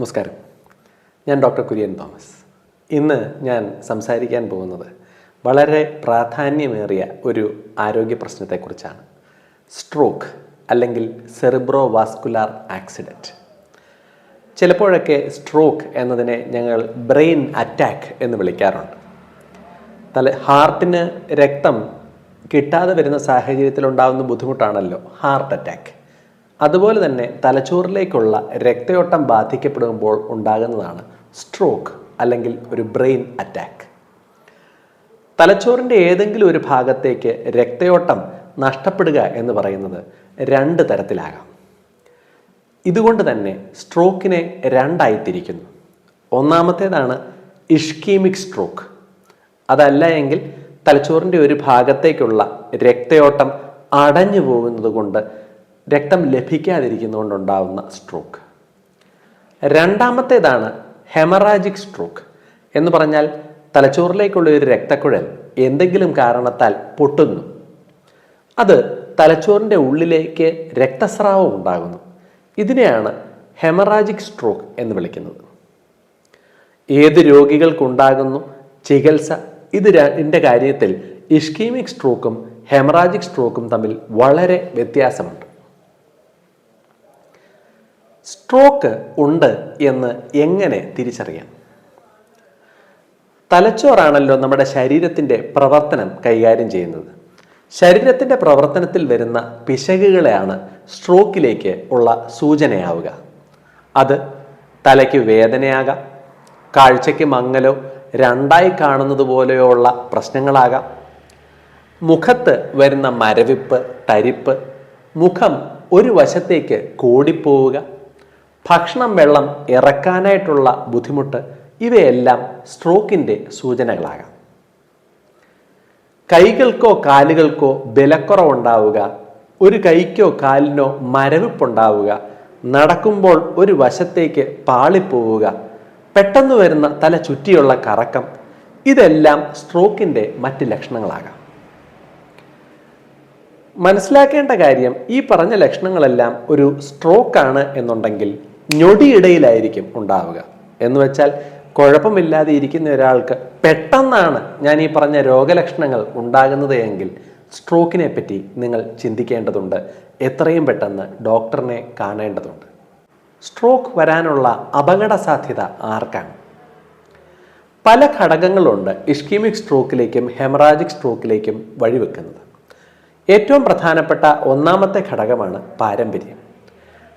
നമസ്കാരം. ഞാൻ doctor Kurian Thomas. ഇന്ന് ഞാൻ സംസാരിക്കാൻ പോകുന്നത് വളരെ പ്രാധാന്യമേറിയ ഒരു ആരോഗ്യ പ്രശ്നത്തെക്കുറിച്ചാണ്. സ്ട്രോക്ക് അല്ലെങ്കിൽ സെറിബ്രോ വാസ്കുലാർ ആക്സിഡന്റ് ചിലപ്പോഴൊക്കെ സ്ട്രോക്ക് എന്നതിനെ ഞങ്ങൾ ബ്രെയിൻ അറ്റാക്ക് എന്ന് വിളിക്കാറുണ്ട്. തല ഹാർട്ടിന് രക്തം കിട്ടാതെ വരുന്ന സാഹചര്യത്തിലുണ്ടാകുന്ന ബുദ്ധിമുട്ടാണല്ലോ ഹാർട്ട് അറ്റാക്ക്. അതുപോലെ തന്നെ തലച്ചോറിലേക്കുള്ള രക്തയോട്ടം ബാധിക്കപ്പെടുമ്പോൾ ഉണ്ടാകുന്നതാണ് സ്ട്രോക്ക് അല്ലെങ്കിൽ ഒരു ബ്രെയിൻ അറ്റാക്ക് തലച്ചോറിന്റെ ഏതെങ്കിലും ഒരു ഭാഗത്തേക്ക് രക്തയോട്ടം നഷ്ടപ്പെടുക എന്ന് പറയുന്നത് രണ്ട് തരത്തിലാകാം. ഇതുകൊണ്ട് തന്നെ സ്ട്രോക്കിനെ രണ്ടായി തിരിക്കുന്നു ഒന്നാമത്തേതാണ് ഇഷ്കീമിക് സ്ട്രോക്ക് അതല്ല എങ്കിൽ തലച്ചോറിന്റെ ഒരു ഭാഗത്തേക്കുള്ള രക്തയോട്ടം അടഞ്ഞു പോകുന്നത് കൊണ്ട് രക്തം ലഭിക്കാതിരിക്കുന്നതുകൊണ്ടുണ്ടാവുന്ന സ്ട്രോക്ക് രണ്ടാമത്തേതാണ് ഹെമറാജിക് സ്ട്രോക്ക് എന്ന് പറഞ്ഞാൽ തലച്ചോറിലേക്കുള്ള ഒരു രക്തക്കുഴൽ എന്തെങ്കിലും കാരണത്താൽ പൊട്ടുന്നു. അത് തലച്ചോറിന്റെ ഉള്ളിലേക്ക് രക്തസ്രാവം ഉണ്ടാകുന്നു. ഇതിനെയാണ് ഹെമറാജിക് സ്ട്രോക്ക് എന്ന് വിളിക്കുന്നത്. ഏത് രോഗികൾക്കുണ്ടാകുന്നു ചികിത്സ? ഇത് എന്റെ കാര്യത്തിൽ ഇഷ്കീമിക് സ്ട്രോക്കും ഹെമറാജിക് സ്ട്രോക്കും തമ്മിൽ വളരെ വ്യത്യാസമുണ്ട്. സ്ട്രോക്ക് ഉണ്ട് എന്ന് എങ്ങനെ തിരിച്ചറിയാം? തലച്ചോറാണല്ലോ നമ്മുടെ ശരീരത്തിന്റെ പ്രവർത്തനം കൈകാര്യം ചെയ്യുന്നത്. ശരീരത്തിന്റെ പ്രവർത്തനത്തിൽ വരുന്ന പിശകുകളെയാണ് സ്ട്രോക്കിലേക്ക് ഉള്ള സൂചനയാവുക. അത് തലയ്ക്ക് വേദനയാകാം കാഴ്ചയ്ക്ക് മങ്ങലോ രണ്ടായി കാണുന്നത് പോലെയുള്ള പ്രശ്നങ്ങളാകാം. മുഖത്ത് വരുന്ന മരവിപ്പ് തരിപ്പ് മുഖം ഒരു വശത്തേക്ക് കോടിപ്പോവുക. ഭക്ഷണം വെള്ളം ഇറക്കാനായിട്ടുള്ള ബുദ്ധിമുട്ട് ഇവയെല്ലാം സ്ട്രോക്കിന്റെ സൂചനകളാകാം. കൈകൾക്കോ കാലുകൾക്കോ ബലക്കുറവുണ്ടാവുക ഒരു കൈക്കോ കാലിനോ മരവിപ്പുണ്ടാവുക നടക്കുമ്പോൾ ഒരു വശത്തേക്ക് പാളിപ്പോവുക പെട്ടെന്ന് വരുന്ന തല ചുറ്റിയുള്ള കറക്കം ഇതെല്ലാം സ്ട്രോക്കിന്റെ മറ്റ് ലക്ഷണങ്ങളാകാം. മനസ്സിലാക്കേണ്ട കാര്യം ഈ പറഞ്ഞ ലക്ഷണങ്ങളെല്ലാം ഒരു സ്ട്രോക്കാണ് എന്നുണ്ടെങ്കിൽ ഞൊടിയിടയിലായിരിക്കും ഉണ്ടാവുക. എന്ന് വെച്ചാൽ കുഴപ്പമില്ലാതെ ഇരിക്കുന്ന ഒരാൾക്ക് പെട്ടെന്നാണ് ഞാൻ ഈ പറഞ്ഞ രോഗലക്ഷണങ്ങൾ ഉണ്ടാകുന്നത് എങ്കിൽ സ്ട്രോക്കിനെ പറ്റി നിങ്ങൾ ചിന്തിക്കേണ്ടതുണ്ട്. എത്രയും പെട്ടെന്ന് ഡോക്ടറിനെ കാണേണ്ടതുണ്ട്. സ്ട്രോക്ക് വരാനുള്ള അപകട സാധ്യത ആർക്കാണ്? പല ഘടകങ്ങളുണ്ട് ഇഷ്കീമിക് സ്ട്രോക്കിലേക്കും ഹെമറാജിക് സ്ട്രോക്കിലേക്കും വഴിവെക്കുന്നത്. ഏറ്റവും പ്രധാനപ്പെട്ട ഒന്നാമത്തെ ഘടകമാണ് പാരമ്പര്യം.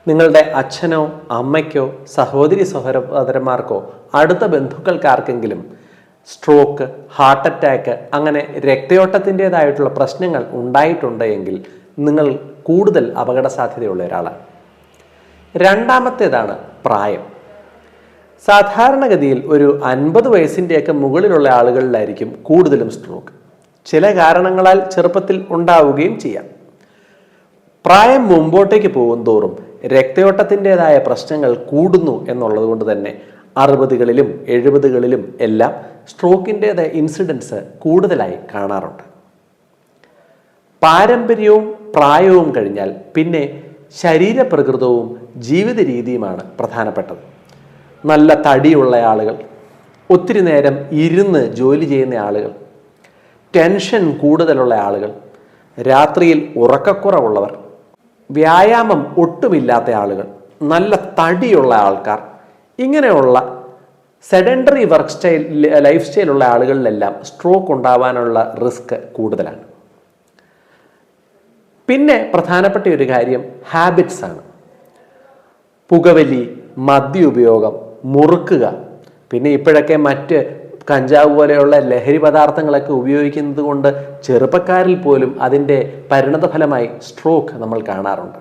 നിങ്ങളുടെ അച്ഛനോ അമ്മയ്ക്കോ സഹോദരി സഹോദരന്മാർക്കോ അടുത്ത ബന്ധുക്കൾക്കാർക്കെങ്കിലും സ്ട്രോക്ക് ഹാർട്ട് അറ്റാക്ക് അങ്ങനെ രക്തയോട്ടത്തിന്റെതായിട്ടുള്ള പ്രശ്നങ്ങൾ ഉണ്ടായിട്ടുണ്ട് എങ്കിൽ നിങ്ങൾ കൂടുതൽ അപകട സാധ്യതയുള്ള ഒരാളാണ്. രണ്ടാമത്തേതാണ് പ്രായം. സാധാരണഗതിയിൽ ഒരു അൻപത് വയസ്സിന്റെയൊക്കെ മുകളിലുള്ള ആളുകളിലായിരിക്കും കൂടുതലും സ്ട്രോക്ക്. ചില കാരണങ്ങളാൽ ചെറുപ്പത്തിൽ ഉണ്ടാവുകയും ചെയ്യാം. പ്രായം മുമ്പോട്ടേക്ക് പോകും തോറും രക്തയോട്ടത്തിന്റെതായ പ്രശ്നങ്ങൾ കൂടുന്നു എന്നുള്ളത് കൊണ്ട് തന്നെ അറുപതുകളിലും എഴുപതുകളിലും എല്ലാം സ്ട്രോക്കിന്റെതായ ഇൻസിഡൻസ് കൂടുതലായി കാണാറുണ്ട്. പാരമ്പര്യവും പ്രായവും കഴിഞ്ഞാൽ പിന്നെ ശരീരപ്രകൃതവും ജീവിത രീതിയുമാണ് പ്രധാനപ്പെട്ടത്. നല്ല തടിയുള്ള ആളുകൾ ഒത്തിരി നേരം ഇരുന്ന് ജോലി ചെയ്യുന്ന ആളുകൾ ടെൻഷൻ കൂടുതലുള്ള ആളുകൾ രാത്രിയിൽ ഉറക്കക്കുറവുള്ളവർ വ്യായാമം ഒട്ടുമില്ലാത്ത ആളുകൾ നല്ല തടിയുള്ള ആൾക്കാർ ഇങ്ങനെയുള്ള സെഡൻഡറി വർക്ക് സ്റ്റൈൽ ലൈഫ് സ്റ്റൈലുള്ള ആളുകളിലെല്ലാം സ്ട്രോക്ക് ഉണ്ടാവാനുള്ള റിസ്ക് കൂടുതലാണ്. പിന്നെ പ്രധാനപ്പെട്ട ഒരു കാര്യം ഹാബിറ്റ്സ് ആണ്. പുകവലി മദ്യ ഉപയോഗം മുറുക്കുക പിന്നെ ഇപ്പോഴൊക്കെ മറ്റ് കഞ്ചാവ് പോലെയുള്ള ലഹരി പദാർത്ഥങ്ങളൊക്കെ ഉപയോഗിക്കുന്നത് കൊണ്ട് ചെറുപ്പക്കാരിൽ പോലും അതിന്റെ പരിണതഫലമായി സ്ട്രോക്ക് നമ്മൾ കാണാറുണ്ട്.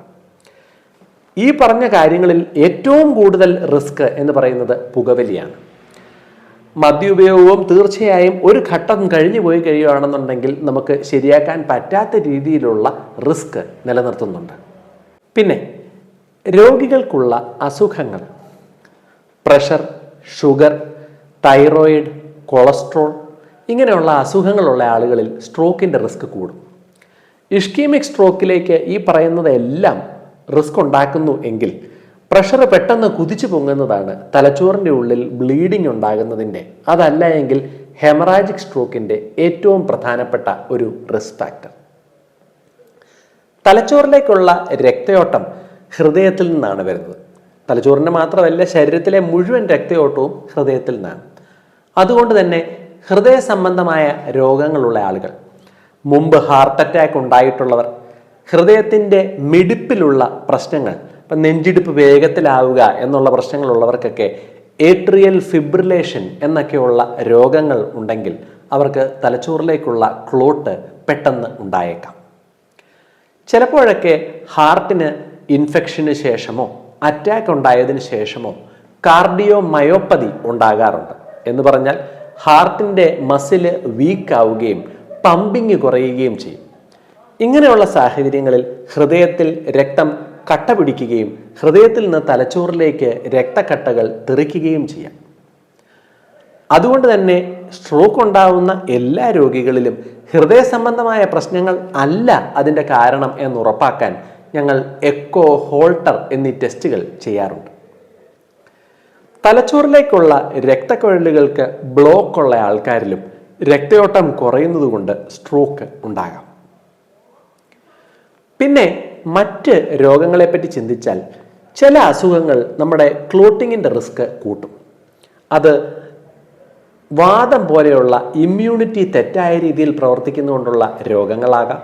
ഈ പറഞ്ഞ കാര്യങ്ങളിൽ ഏറ്റവും കൂടുതൽ റിസ്ക് എന്ന് പറയുന്നത് പുകവലിയാണ്. മദ്യോപയോഗവും തീർച്ചയായും ഒരു ഘട്ടം കഴിഞ്ഞു പോയി കഴിയുകയാണെന്നുണ്ടെങ്കിൽ നമുക്ക് ശരിയാക്കാൻ പറ്റാത്ത രീതിയിലുള്ള റിസ്ക് നിലനിർത്തുന്നുണ്ട്. പിന്നെ രോഗികൾക്കുള്ള അസുഖങ്ങൾ. പ്രഷർ ഷുഗർ തൈറോയിഡ് കൊളസ്ട്രോൾ ഇങ്ങനെയുള്ള അസുഖങ്ങളുള്ള ആളുകളിൽ സ്ട്രോക്കിന്റെ റിസ്ക് കൂടും. ഇഷ്കീമിക് സ്ട്രോക്കിലേക്ക് ഈ പറയുന്നതെല്ലാം റിസ്ക് ഉണ്ടാക്കുന്നു എങ്കിൽ പ്രഷർ പെട്ടെന്ന് കുതിച്ചു പൊങ്ങുന്നതാണ് തലച്ചോറിന്റെ ഉള്ളിൽ ബ്ലീഡിംഗ് ഉണ്ടാകുന്നതിന്റെ അതല്ല എങ്കിൽ ഹെമറാജിക് സ്ട്രോക്കിന്റെ ഏറ്റവും പ്രധാനപ്പെട്ട ഒരു റിസ്ക് ഫാക്ടർ. തലച്ചോറിലേക്കുള്ള രക്തയോട്ടം ഹൃദയത്തിൽ നിന്നാണ് വരുന്നത്. തലച്ചോറിന്റെ മാത്രമല്ല ശരീരത്തിലെ മുഴുവൻ രക്തയോട്ടവും ഹൃദയത്തിൽ നിന്നാണ്. അതുകൊണ്ട് തന്നെ ഹൃദയ സംബന്ധമായ രോഗങ്ങളുള്ള ആളുകൾ മുമ്പ് ഹാർട്ട് അറ്റാക്ക് ഉണ്ടായിട്ടുള്ളവർ ഹൃദയത്തിന്റെ മിടിപ്പിലുള്ള പ്രശ്നങ്ങൾ ഇപ്പം നെഞ്ചിടിപ്പ് വേഗത്തിലാവുക എന്നുള്ള പ്രശ്നങ്ങളുള്ളവർക്കൊക്കെ ഏട്രിയൽ ഫിബ്രിലേഷൻ എന്നൊക്കെയുള്ള രോഗങ്ങൾ ഉണ്ടെങ്കിൽ അവർക്ക് തലച്ചോറിലേക്കുള്ള ക്ലോട്ട് പെട്ടെന്ന് ഉണ്ടായേക്കാം. ചിലപ്പോഴൊക്കെ ഹാർട്ടിന് ഇൻഫെക്ഷന് ശേഷമോ അറ്റാക്ക് ഉണ്ടായതിന് ശേഷമോ കാർഡിയോ മയോപ്പതി ഉണ്ടാകാറുണ്ട്. എന്ന് പറഞ്ഞാൽ ഹാർട്ടിന്റെ മസിൽ വീക്ക് ആവുകയും പമ്പിങ് കുറയുകയും ചെയ്യും. ഇങ്ങനെയുള്ള സാഹചര്യങ്ങളിൽ ഹൃദയത്തിൽ രക്തം കട്ട പിടിക്കുകയും ഹൃദയത്തിൽ നിന്ന് തലച്ചോറിലേക്ക് രക്തക്കട്ടകൾ തെറിക്കുകയും ചെയ്യാം. അതുകൊണ്ട് തന്നെ സ്ട്രോക്ക് ഉണ്ടാവുന്ന എല്ലാ രോഗികളിലും ഹൃദയ സംബന്ധമായ പ്രശ്നങ്ങൾ അല്ല അതിന്റെ കാരണം എന്ന് ഉറപ്പാക്കാൻ ഞങ്ങൾ എക്കോ ഹോൾട്ടർ എന്നീ ടെസ്റ്റുകൾ ചെയ്യാറുണ്ട്. തലച്ചോറിലേക്കുള്ള രക്തക്കുഴലുകൾക്ക് ബ്ലോക്ക് ഉള്ള ആൾക്കാരിലും രക്തയോട്ടം കുറയുന്നതുകൊണ്ട് സ്ട്രോക്ക് ഉണ്ടാകാം. പിന്നെ മറ്റ് രോഗങ്ങളെപ്പറ്റി ചിന്തിച്ചാൽ ചില അസുഖങ്ങൾ നമ്മുടെ ക്ലോട്ടിങ്ങിന്റെ റിസ്ക് കൂട്ടും. അത് വാദം പോലെയുള്ള ഇമ്മ്യൂണിറ്റി തെറ്റായ രീതിയിൽ പ്രവർത്തിക്കുന്നതുകൊണ്ടുള്ള രോഗങ്ങളാകാം.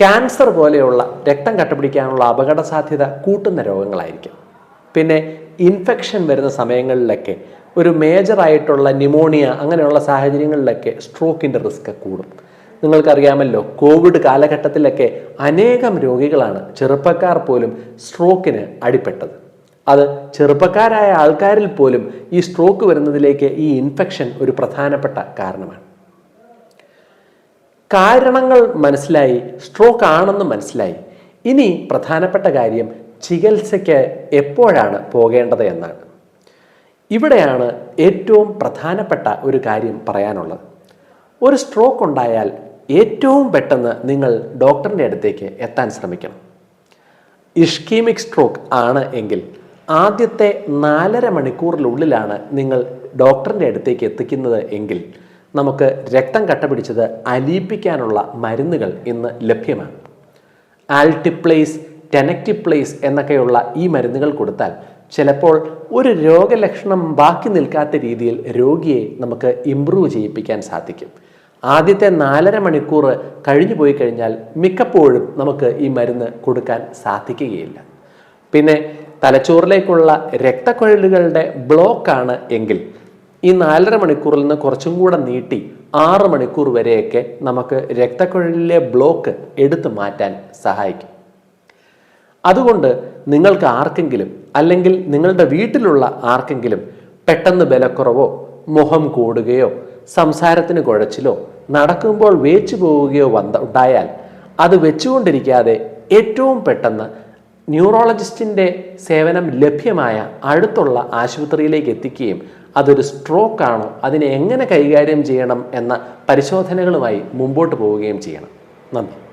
ക്യാൻസർ പോലെയുള്ള രക്തം കട്ടുപിടിക്കാനുള്ള അപകട സാധ്യത കൂട്ടുന്ന രോഗങ്ങളായിരിക്കും. പിന്നെ ഇൻഫെക്ഷൻ വരുന്ന സമയങ്ങളിലൊക്കെ ഒരു മേജറായിട്ടുള്ള ന്യൂമോണിയ അങ്ങനെയുള്ള സാഹചര്യങ്ങളിലൊക്കെ സ്ട്രോക്കിന്റെ റിസ്ക് കൂടും. നിങ്ങൾക്കറിയാമല്ലോ കോവിഡ് കാലഘട്ടത്തിലൊക്കെ അനേകം രോഗികളാണ് ചെറുപ്പക്കാർ പോലും സ്ട്രോക്കിന് അടിപ്പെട്ടത്. അത് ചെറുപ്പക്കാരായ ആൾക്കാരിൽ പോലും ഈ സ്ട്രോക്ക് വരുന്നതിലേക്ക് ഈ ഇൻഫെക്ഷൻ ഒരു പ്രധാനപ്പെട്ട കാരണമാണ്. കാരണങ്ങൾ മനസ്സിലായി സ്ട്രോക്ക് ആണെന്ന് മനസ്സിലായി. ഇനി പ്രധാനപ്പെട്ട കാര്യം ചികിത്സയ്ക്ക് എപ്പോഴാണ് പോകേണ്ടത് എന്നാണ്. ഇവിടെയാണ് ഏറ്റവും പ്രധാനപ്പെട്ട ഒരു കാര്യം പറയാനുള്ളത്. ഒരു സ്ട്രോക്ക് ഉണ്ടായാൽ ഏറ്റവും പെട്ടെന്ന് നിങ്ങൾ ഡോക്ടറിന്റെ അടുത്തേക്ക് എത്താൻ ശ്രമിക്കണം. ഇഷ്കീമിക് സ്ട്രോക്ക് ആണ് എങ്കിൽ ആദ്യത്തെ നാലര മണിക്കൂറിനുള്ളിലാണ് നിങ്ങൾ ഡോക്ടറിന്റെ അടുത്തേക്ക് എത്തിക്കുന്നത് എങ്കിൽ നമുക്ക് രക്തം കട്ടപിടിച്ചത് അലിയിപ്പിക്കാനുള്ള മരുന്നുകൾ ഇന്ന് ലഭ്യമാണ്. ആൽട്ടിപ്ലേസ് ടെനക്റ്റിപ്ലേസ് എന്നൊക്കെയുള്ള ഈ മരുന്നുകൾ കൊടുത്താൽ ചിലപ്പോൾ ഒരു രോഗലക്ഷണം ബാക്കി നിൽക്കാത്ത രീതിയിൽ രോഗിയെ നമുക്ക് ഇമ്പ്രൂവ് ചെയ്യിപ്പിക്കാൻ സാധിക്കും. ആദ്യത്തെ നാലര മണിക്കൂർ കഴിഞ്ഞു പോയി കഴിഞ്ഞാൽ മിക്കപ്പോഴും നമുക്ക് ഈ മരുന്ന് കൊടുക്കാൻ സാധിക്കുകയില്ല. പിന്നെ തലച്ചോറിലേക്കുള്ള രക്തക്കുഴലുകളുടെ ബ്ലോക്കാണ് എങ്കിൽ ഈ നാലര മണിക്കൂറിൽ നിന്ന് കുറച്ചും കൂടെ നീട്ടി ആറ് മണിക്കൂർ വരെയൊക്കെ നമുക്ക് രക്തക്കുഴലിലെ ബ്ലോക്ക് എടുത്തു മാറ്റാൻ സഹായിക്കും. അതുകൊണ്ട് നിങ്ങൾക്ക് ആർക്കെങ്കിലും അല്ലെങ്കിൽ നിങ്ങളുടെ വീട്ടിലുള്ള ആർക്കെങ്കിലും പെട്ടെന്ന് ബലക്കുറവോ മുഖം കൂടുകയോ സംസാരത്തിന് കുഴച്ചിലോ നടക്കുമ്പോൾ വേച്ചു പോവുകയോ വന്ന ഉണ്ടായാൽ അത് വെച്ചുകൊണ്ടിരിക്കാതെ ഏറ്റവും പെട്ടെന്ന് ന്യൂറോളജിസ്റ്റിന്റെ സേവനം ലഭ്യമായ അടുത്തുള്ള ആശുപത്രിയിലേക്ക് എത്തിക്കുകയും അതൊരു സ്ട്രോക്ക് ആണോ അതിനെ എങ്ങനെ കൈകാര്യം ചെയ്യണം എന്ന പരിശോധനകളുമായി മുമ്പോട്ട് പോവുകയും ചെയ്യണം. നന്ദി.